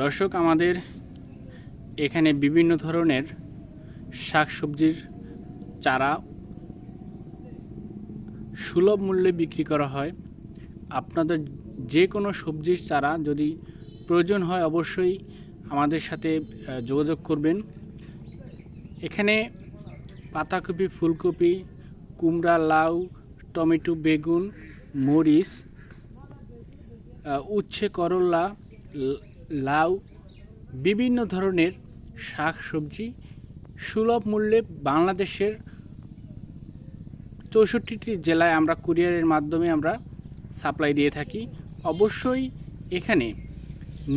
দর্শক, আমাদের এখানে বিভিন্ন ধরনের শাকসবজির চারা সুলভ মূল্যে বিক্রি করা হয়। আপনাদের যে কোনো সবজির চারা যদি প্রয়োজন হয়, অবশ্যই আমাদের সাথে যোগাযোগ করবেন। এখানে পাতাকপি, ফুলকপি, কুমড়া, লাউ, টমেটো, বেগুন, মরিচ উচ্ছে, করলা লাউ, বিভিন্ন ধরনের শাক সবজি সুলভ মূল্যে বাংলাদেশের চৌষট্টিটি জেলায় আমরা কুরিয়ারের মাধ্যমে আমরা সাপ্লাই দিয়ে থাকি। অবশ্যই এখানে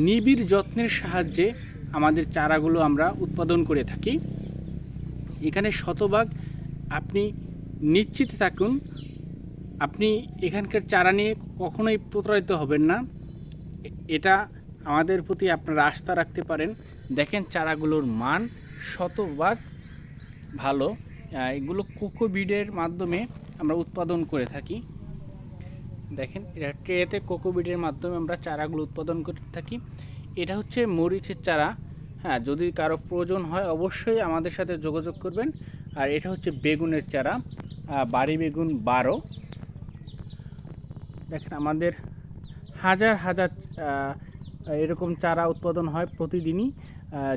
নিবিড় যত্নের সাহায্যে আমাদের চারাগুলো আমরা উৎপাদন করে থাকি। এখানে শতভাগ আপনি নিশ্চিত থাকুন, আপনি এখানকার চারা নিয়ে কখনোই প্রতারিত হবেন না। এটা আমাদের প্রতি আপনারা আস্থা রাখতে পারেন। দেখেন চারাগুলোর মান শতভাগ ভালো। এগুলো কোকো বিডের মাধ্যমে আমরা উৎপাদন করে থাকি। দেখেন এটা ট্রেতে কোকো বিডের মাধ্যমে আমরা চারাগুলো উৎপাদন করে থাকি। এটা হচ্ছে মরিচের চারা। হ্যাঁ যদি কারও প্রয়োজন হয় অবশ্যই আমাদের সাথে যোগাযোগ করবেন। আর এটা হচ্ছে বেগুনের চারা বাড়ি বেগুন বারো। দেখেন, আমাদের হাজার হাজার এরকম চারা উৎপাদন হয় প্রতিদিনই।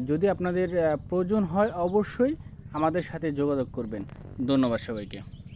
যদি আপনাদের প্রয়োজন হয় অবশ্যই আমাদের সাথে যোগাযোগ করবেন। ধন্যবাদ সবাইকে।